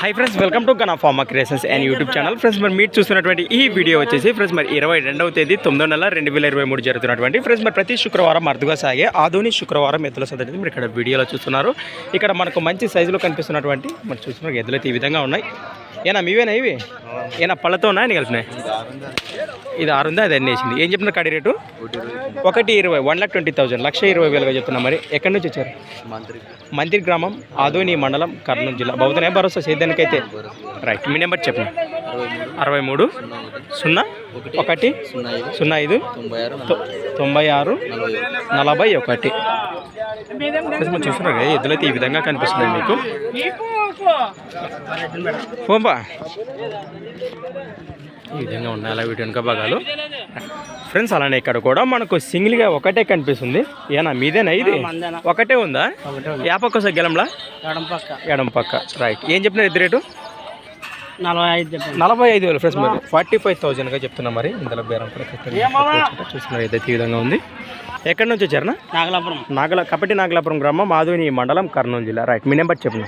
Hi friends welcome to Gana pharma creations and YouTube channel friends మరి మీరు చూస్తున్నటువంటి ఈ వీడియో వచ్చేసి ఫ్రెండ్స్ మరి ఇరవై రెండవ తేదీ తొమ్మిదో నెల రెండు వేల ఇరవై మూడు జరుగుతున్నటువంటి ఫ్రెండ్స్ మరి ప్రతి శుక్రవారం అరుదుగా సాగే ఆధుని శుక్రవారం ఎద్దుల సందడి మీరు ఇక్కడ వీడియోలో చూస్తున్నారు. ఇక్కడ మనకు మంచి సైజులో కనిపిస్తున్నటువంటి మరి చూస్తున్నారు ఎద్దులైతే ఈ విధంగా ఉన్నాయి. ఏనా మీవేనా ఇవి? ఏనా పళ్ళతో ఉన్నాయని కలిసినాయి ఇది ఆరు ఉందా అది అన్నీ వేసింది. ఏం చెప్తున్నారు కడి రేటు? ఒకటి ఇరవై వన్ లాక్ ట్వంటీ థౌసండ్ లక్ష ఇరవై వేలుగా చెప్తున్నా మరి. ఎక్కడి నుంచి వచ్చారు? మందిర్ గ్రామం ఆదోని మండలం కర్నూలు జిల్లా. బహుతనే భరోసా సేద్యానికైతే రైట్ మీ నెంబర్ చెప్పండి. అరవై మూడు సున్నా ఒకటి సున్నా ఐదు తొంభై ఆరు నలభై ఒకటి. చూస్తున్నారు కదా ఎద్దులైతే ఈ విధంగా కనిపిస్తున్నాయి మీకు. పోంబా ఈ విధంగా ఉన్నాయి. అలా వీటి వెనుక భాగాలు. ఫ్రెండ్స్ అలానే ఇక్కడ కూడా మనకు సింగిల్గా ఒకటే కనిపిస్తుంది. ఏనా మీదేనా ఇది? ఒకటే ఉందా? యా పక్క వస్తుంది గెలంలా? ఎడం పక్క. ఎడం పక్క. రైట్ ఏం చెప్పినారు ఇద్దరు రేటు? నలభై ఐదు నలభై ఐదు వేలు ఫ్రెండ్స్ మరి. ఫార్టీ ఫైవ్ థౌజండ్గా చెప్తున్నా మరి. ఇందులో బేరం కూడా చూస్తున్నారు ఏదైతే ఈ విధంగా ఉంది. ఎక్కడి నుంచి వచ్చారనా నాగలాపురం. నాగల కపటి నాగలాపురం గ్రామం మాధుని మండలం కర్నూలు జిల్లా. రైట్ మీ నెంబర్ చెప్పిన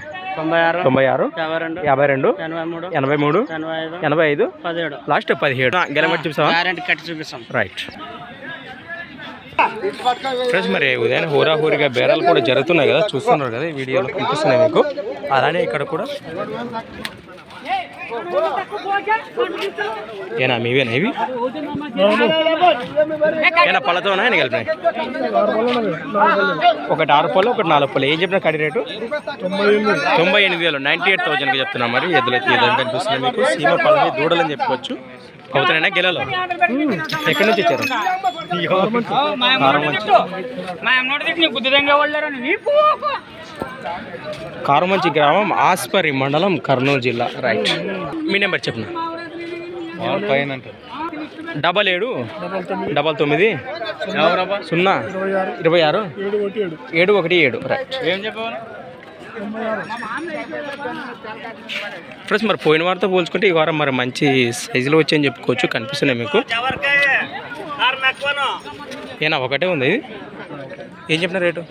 తొంభై ఆరు యాభై రెండు ఎనభై మూడు ఎనభై ఐదు లాస్ట్ పదిహేడు. గెలబట్టి చూపిస్తాం. రైట్ ఫ్రెండ్స్ మరి ఉదయం హోరాహోరీగా బేరాలు కూడా జరుగుతున్నాయి కదా చూస్తున్నారు కదా ఈ వీడియోలో కనిపిస్తున్నాయి మీకు. అలానే ఇక్కడ కూడా ఏనా మీవేనా ఇవి? ఏనా పళ్ళతోనా అని కలిపినాయి ఒకటి ఆరు పళ్ళు ఒకటి నాలుగు పళ్ళు. ఏం చెప్పిన కడి రేటు? తొంభై ఎనిమిది వేలు. నైంటీ ఎయిట్ థౌజండ్కి చెప్తున్నా మరి. ఎద్దులైతే ఈ విధంగా మీకు. సీమ పళ్ళని దూడలని చెప్పుకోవచ్చు. అవుతానైనా గెలలో? ఎక్కడి నుంచి ఇచ్చారు వచ్చారు కారుమంచి గ్రామం ఆస్పరి మండలం కర్నూలు జిల్లా. రైట్ మీ నెంబర్ చెప్పిన డబల్ ఏడు డబల్ తొమ్మిది. సున్నా ఇరవై ఆరు ఏడు ఒకటి ఏడు. రైట్ ఏం ఫ్రెండ్స్ మరి పోయిన వారితో పోల్చుకుంటే ఈ వారం మరి మంచి సైజులో వచ్చాయని చెప్పుకోవచ్చు కనిపిస్తున్నాయి మీకు. ఏనా ఒకటే ఉంది ఇది? ఏం చెప్పిన రేటు?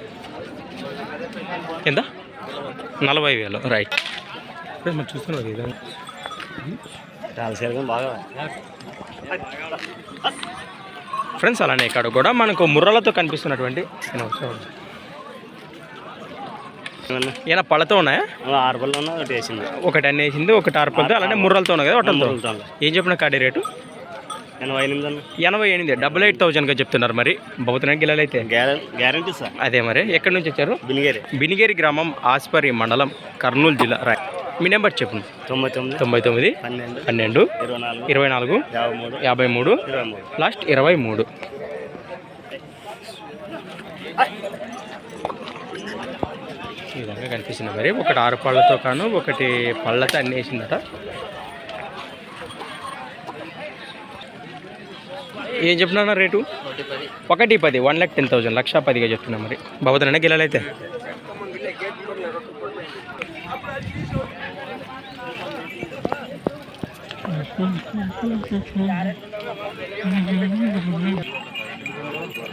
ఎంత నలభై వేలు రైట్. ఫ్రెండ్స్ మరి చూస్తున్నారు ఇది. బాగా? ఫ్రెండ్స్ అలానే ఇక్కడ కూడా మనకు ముర్రలతో కనిపిస్తున్నటువంటి. ఏనా పళ్ళతో ఉన్నాయా? ఆరు పళ్ళు ఒకటి వేసింది. ఒకటి అన్ని వేసింది ఒకటి ఆరుపొద్దు అలానే ముర్రలతో ఉన్నాయి కదా ముర్రలతో. ఏం చెప్పిన కాడి రేటు? ఎనభై ఎనిమిది అన్న. ఎనభై ఎనిమిది డబుల్ ఎయిట్ థౌజండ్గా చెప్తున్నారు మరి. గిల్లలు అయితే. Guarantee sir. అదే మరి. ఎక్కడి నుంచి వచ్చారు? బినిగేరి. బినిగేరి గ్రామం ఆస్పరి మండలం కర్నూలు జిల్లా. రాయ్ మీ నెంబర్ చెప్పండి. తొంభై తొమ్మిది తొంభై తొమ్మిది పన్నెండు పన్నెండు ఇరవై నాలుగు యాభై మూడు. లాస్ట్ ఇరవై మూడు. ఈ విధంగా కనిపిస్తుంది మరి. ఒకటి ఆరు పళ్ళతో కాను ఒకటి పళ్ళతో అన్ని వేసిందట. ఏం చెప్తున్నా రేటు? ఒకటి పది వన్ ల్యాక్ టెన్ థౌసండ్ లక్ష పదిగా చెప్తున్నా మరి. బాబుతున్నా గిల్లలైతే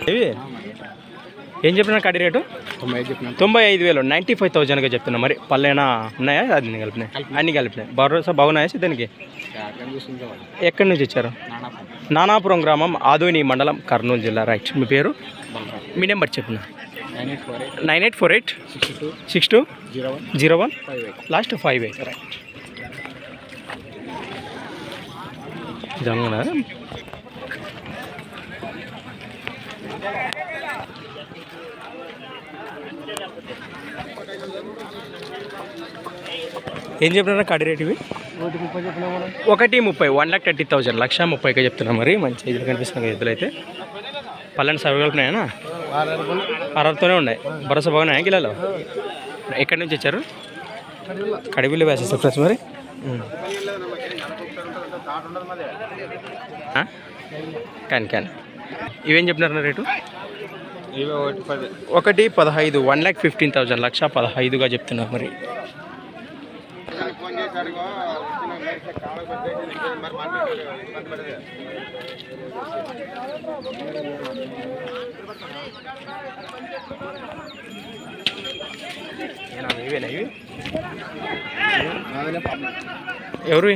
ఇవి ఏం చెప్పినా కడి రేటు? తొంభై ఐదు చెప్పిన. తొంభై ఐదు వేలు నైంటీ ఫైవ్ థౌజండ్గా చెప్తున్నా. మరి పళ్ళైనా ఉన్నాయా? అది కలిపినాయి? అన్ని కలిపినాయి? భరోసా బాగున్నాయా సిద్ధానికి ఎక్కడి నుంచి వచ్చారు? నానాపురం. గ్రామం ఆదోని మండలం కర్నూలు జిల్లా. రైట్. మీ పేరు? మీ నెంబర్ చెప్పిన? Nine eight four eight. Six two. Zero one. Last five eight. Right. ఇదన్నా ఏం చెప్పినారా కడి రేట్ ఇవి? ఒకటి ముప్పై వన్ లాక్ థర్టీ థౌజండ్ లక్ష ముప్పైగా చెప్తున్నా మరి. మంచి ఇదిలో కనిపిస్తున్నాయి ఎద్దులు అయితే పల్లెని పళ్ళు అరవతోనే ఉన్నాయి. భరోసా బాగున్నాయా గిలాలో ఎక్కడి నుంచి వచ్చారు? కడివిల్లు వేసేస్తారు ఫ్రెండ్స్ మరి? కానీ కానీ. ఇవేం చెప్పినారు రేటు? ఒకటి పదహైదు వన్ ల్యాక్ ఫిఫ్టీన్ థౌజండ్ లక్ష పదహైదుగా చెప్తున్నారు మరి. ఇవేనా ఇవి ఎవరు?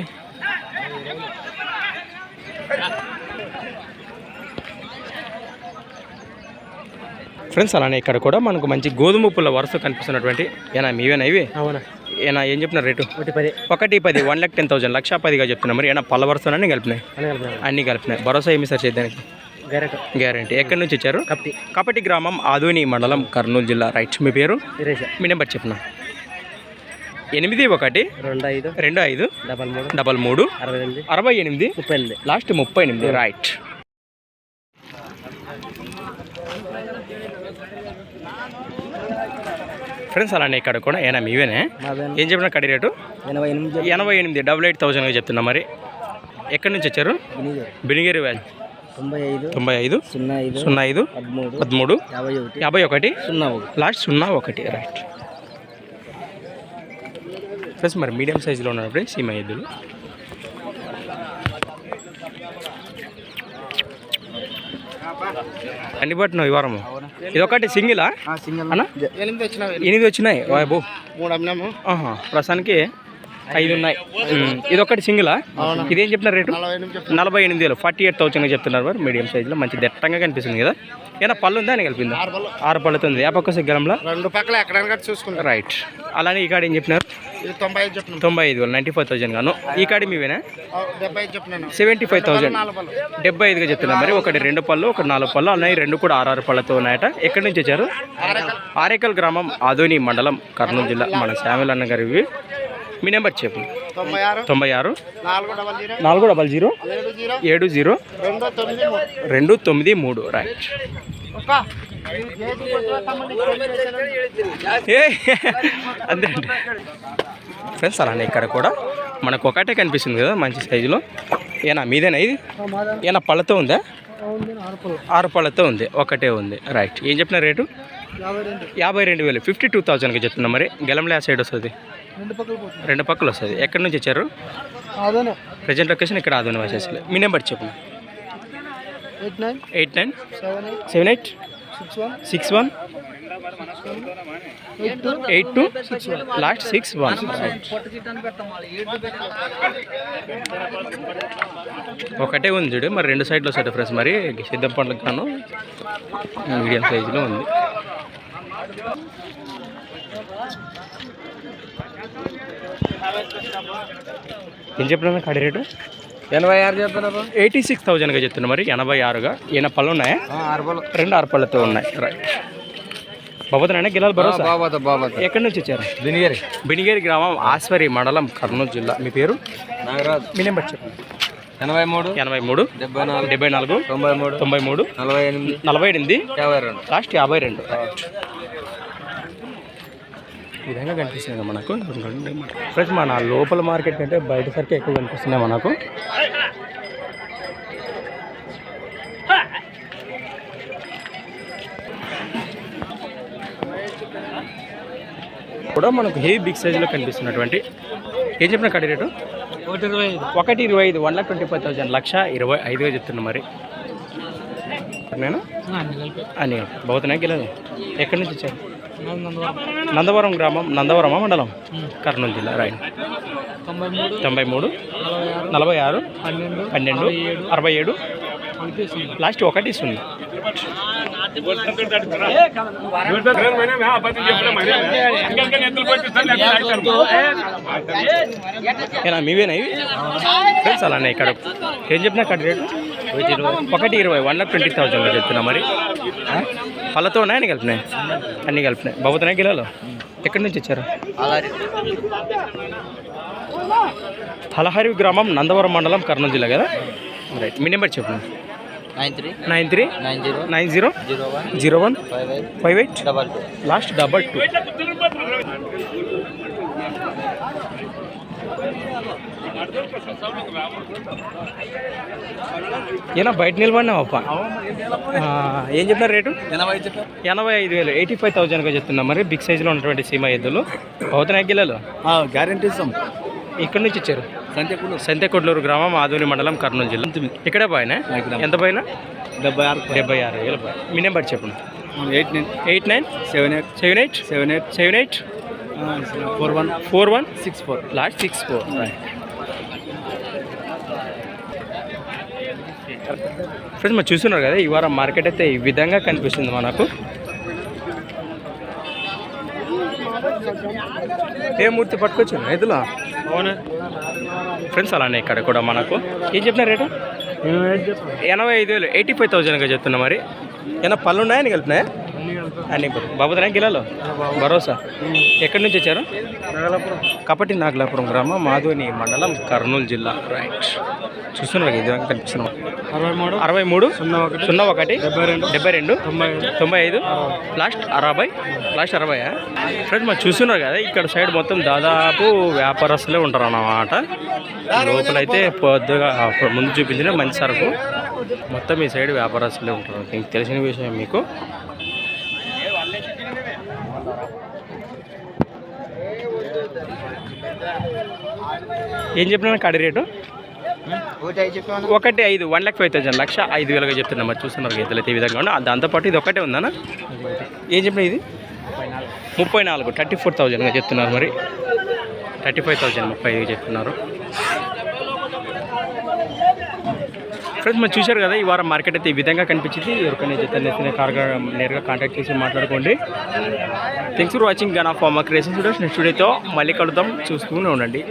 ఫ్రెండ్స్ అలానే ఇక్కడ కూడా మనకు మంచి గోధుమ పుల్ల వరుస కనిపిస్తున్నటువంటి ఏనా మీవేనా ఇవి? అవునా. ఏనా ఏం చెప్తున్నారు రేటు? ఒకటి పది. ఒకటి పది వన్ ల్యాక్ టెన్ థౌసండ్ లక్ష పదిగా చెప్తున్నా మరి. ఏనా పళ్ళ వరుసనని కలిపినాయి. అన్నీ కలిపినాయి. భరోసా ఏమి సార్ గరెట్ గ్యారంటీ. ఎక్కడి నుంచి కప్తి. కపటి గ్రామం ఆదోని మండలం కర్నూలు జిల్లా. రైట్ మీ పేరు? మీ నెంబర్ చెప్పిన? ఎనిమిది ఒకటి రెండు ఐదు రెండు ఐదు డబల్ మూడు డబల్ మూడు అరవై ఎనిమిది అరవై ఎనిమిది ముప్పై ఎనిమిది. లాస్ట్ ముప్పై ఎనిమిది. రైట్. ఫ్రెండ్స్ అలానే ఇక్కడ కూడా ఏనా మీవేనే? ఏం చెప్పిన కడి రేటు? ఎనభై ఎనిమిది ఎనభై ఎనిమిది డబుల్ ఎయిట్ థౌసండ్గా చెప్తున్నా మరి. ఎక్కడి నుంచి వచ్చారు? బినిగేరి వ్యాలీ. తొంభై ఐదు తొంభై ఐదు సున్నా ఐదు సున్నా ఐదు పదమూడు యాభై ఒకటి సున్నా ఒకటి. లాస్ట్ సున్నా ఒకటి రైట్. ఫ్రెండ్స్ మరి మీడియం సైజులో ఉన్నప్పుడు సీమ ఎద్దులు. అన్ని పట్టిన ఈ వారము? ఇది ఒకటి సింగిలా సింగల్. అన్న? ఎనిమిది వచ్చిన ఎనిమిది వచ్చినాయి? బాబు మూడు అమ్మినాము. ఆహా ప్రస్తుతానికి ఐదు ఉన్నాయి. ఇది ఒకటి సింగిలా? ఇదేం చెప్తున్నారు రేటు? నలభై ఎనిమిది వేలు. ఫార్టీ ఎయిట్ థౌసండ్ చెప్తున్నారు మరి మీడియం సైజులో మంచి దట్టంగా కనిపిస్తుంది కదా. ఏమైనా పళ్ళు ఉందా అని కలిపిందా? ఆరు పళ్ళు. ఆరు పళ్ళతో ఉంది. ఏ పక్క రెండు పక్కల కట్టి చూసుకుంటారు రైట్ అలానే ఈ కాడ ఏం చెప్పినారు? తొంభై ఐదు తొంభై ఐదు వేలు నైంటీ ఫైవ్ థౌసండ్ గాను. ఈ కాడి మీవేనా? సెవెంటీ ఫైవ్ థౌసండ్ డెబ్బై ఐదుగా చెప్తున్నారు మరి. ఒకటి రెండు పళ్ళు ఒకటి నాలుగు పళ్ళు అలానే రెండు కూడా ఆరు ఆరు పళ్ళతో ఉన్నాయట. ఎక్కడి నుంచి వచ్చారు? ఆరేకల్. గ్రామం ఆదోని మండలం కర్నూలు జిల్లా. మన శ్యామిల్ అన్న గారి ఇవి. మీ నెంబర్ చెప్పు. తొంభై ఆరు. నాలుగు డబల్ జీరో. ఏడు జీరో. రెండు తొమ్మిది మూడు. రైట్ అంతే అండి. ఫ్రెండ్స్ అలానే ఇక్కడ కూడా మనకు ఒకటే కనిపిస్తుంది కదా మంచి సైజులో ఏనా మీదేనా ఇది? ఏనా పళ్ళతో ఉందా? ఆరు పళ్ళతో ఉంది. ఒకటే ఉంది. రైట్ ఏం చెప్పిన రేటు? యాభై రెండు. వేలు. ఫిఫ్టీ టూ థౌజండ్కి చెప్తున్నా మరి. గెలంలే ఆ సైడ్ వస్తుంది. రెండు పక్కలు వస్తుంది. ఎక్కడి నుంచి వచ్చారు? ప్రజెంట్ లొకేషన్ ఇక్కడ ఆదోని వచ్చేసి మీ నెంబర్ చెప్పు eight nine eight nine seven eight six one eight two last six one. ఒకటే ఉంది చూడు. మరి రెండు సైడ్లో వస్తాయి ఫ్రెండ్స్. మరి సిద్ధం పండ్లకు గాను మీడియం సైజులో ఉంది. ఏం చెప్పినా కడి రేటు? ఎనభై ఆరు చెప్తున్నారు ఎయిటీ సిక్స్ థౌజండ్గా చెప్తున్నా మరి. ఎనభై ఆరుగా? ఈయన పళ్ళు ఉన్నాయా? రెండు ఆరు పళ్ళతో ఉన్నాయి. రైట్ బాబోతున్నా? గిలాల్ భరోసా? బాబాత బాబాత. ఎక్కడి నుంచి వచ్చారు? దినిగిరి బినిగేరి గ్రామం ఆస్వరి మండలం కర్నూలు జిల్లా. మీ పేరు? నాగరాజ్. మీ నెంబర్ చెప్పండి. ఎనభై మూడు. ఎనభై మూడు. డెబ్బై నాలుగు. డెబ్బై నాలుగు. తొంభై మూడు. తొంభై మూడు. నలభై ఎనిమిది. నలభై ఎనిమిది. యాభై రెండు. లాస్ట్ యాభై రెండు. ఈ విధంగా కనిపిస్తుంది మనకు. ఫ్రెండ్స్ మన లోపల మార్కెట్ కంటే బయట సరికి ఎక్కువ కనిపిస్తున్నాయి మనకు. కూడా మనకు హెవీ బిగ్ సైజులో కనిపిస్తున్నటువంటి. ఏం చెప్పిన కడి రేటు? ఒకటి ఇరవై ఐదు. ఒకటి ఇరవై ఐదు one lakh twenty five thousand. లక్ష ఇరవై ఐదుగా చెప్తున్నా మరి. నేను అని బహుతున్నాయి గెలదు ఎక్కడి నుంచి వచ్చారు? నందవరం గ్రామం నందవరమా మండలం? కర్నూలు జిల్లా రైట్. తొంభై మూడు. తొంభై మూడు నలభై ఆరు. పన్నెండు. పన్నెండు అరవై ఏడు. లాస్ట్ ఒకటి సున్నా. ఏనా మీవేనా ఇవి? ఫ్రెండ్స్ అలానే ఇక్కడ. ఏం చెప్పినా కట్ రేటు? ఒకటి ఇరవై. వన్ లాక్ ట్వంటీ థౌసండ్లో చెప్తున్నా మరి? పళ్ళతో ఉన్నాయి అన్ని కలిపినాయి అన్ని కలిపినాయి బాబుతున్నాయి గిలాలు? ఎక్కడి నుంచి వచ్చారు? హలహరి గ్రామం నందవరం మండలం కర్నూలు జిల్లా కదా? రైట్ మీ నెంబర్ చెప్పండి nine three. Nine three. Nine zero. Nine zero. Zero one. Zero one. Five eight. Five eight. Double two. Last double two. ఏనా బయట నిలబడినావు అప్ప? ఆ, ఏం చెప్పినారు రేటు? ఎనభై ఐదు వేలు. ఎయిటీ ఫైవ్ థౌజండ్గా చెప్తున్నా మరి. బిగ్ సైజులో ఉన్నటువంటి సీమ ఎద్దులు. అవుతున్నాయి గిల్లలు? గ్యారంటీ ఇస్తాం. ఎక్కడి నుంచి ఇచ్చారు? సంతెకొడ్లూరు గ్రామం ఆదోని మండలం కర్నూలు జిల్లా. ఇక్కడే పైన ఎంత పైన డెబ్బై ఆరు డెబ్బై ఆరు వేల మీ నెంబర్ చెప్పండి. Eight nine. Eight nine? Seven eight. Seven eight? Seven eight. Seven eight? Four one four one six four. Last six four. Friends మరి చూస్తున్నారు కదా ఈ వారం మార్కెట్ అయితే ఈ విధంగా కనిపిస్తుంది మనకు. ఏ మూర్తి పట్టుకొచ్చు రైతులా ఫ్రెండ్స్ అలానే ఇక్కడ కూడా మనకు. ఏం చెప్పిన రేటు? ఎనభై ఐదు వేలు ఎయిటీ ఫైవ్ థౌజండ్గా చెప్తున్నా మరి. ఏమైనా పళ్ళు ఉన్నాయని కలిపినాయా? అన్ని బాబుదరా కిలోలో భరోసా? ఎక్కడి నుంచి వచ్చారు? కపటి నాగలాపురం గ్రామం మాధుని మండలం కర్నూలు జిల్లా. రైట్ చూస్తున్నారు ఇది కనిపిస్తున్నాం అరవై మూడు. అరవై మూడు? సున్నా ఒకటి. సున్నా ఒకటి? డెబ్బై రెండు. తొంభై తొంభై ఐదు? లాస్ట్ అరవై? లాస్ట్ అరవై ఫ్రెండ్స్ మరి చూస్తున్నారు కదా ఇక్కడ సైడ్ మొత్తం దాదాపు వ్యాపారస్తులే ఉంటారు అన్నమాట లోపలైతే పొద్దుగా ముందు చూపించిన మంచి సరుకు. మొత్తం ఈ సైడ్ వ్యాపారస్తులే ఉంటారు. మీకు తెలిసిన విషయం మీకు. ఏం చెప్పినా కాడి రేటు? ఒకటి ఐదు వన్ ల్యాక్ ఫైవ్ థౌసండ్ లక్ష ఐదు వేలుగా చెప్తున్నా. మరి చూస్తున్నారు గీతలు అయితే ఈ విధంగా ఉన్నా దాంతోపాటు ఇది ఒకటే ఉందన్నా ఏం చెప్పిన ఇది? ముప్పై నాలుగు థర్టీ ఫోర్ థౌజండ్గా చెప్తున్నారు మరి. థర్టీ ఫైవ్ థౌజండ్ ముప్పై ఐదు చెప్తున్నారు. ఫ్రెండ్స్ మనం చూశారు కదా ఈ వారం మార్కెట్ అయితే ఈ విధంగా కనిపించింది. ఎవరికైనా జత నెత్తిన కార్గా నేరుగా కాంటాక్ట్ చేసి మాట్లాడుకోండి. Thanks for watching gun of pharma creation next వీడియోతో మళ్ళీ కలుద్దాం. చూస్తూనే ఉండండి.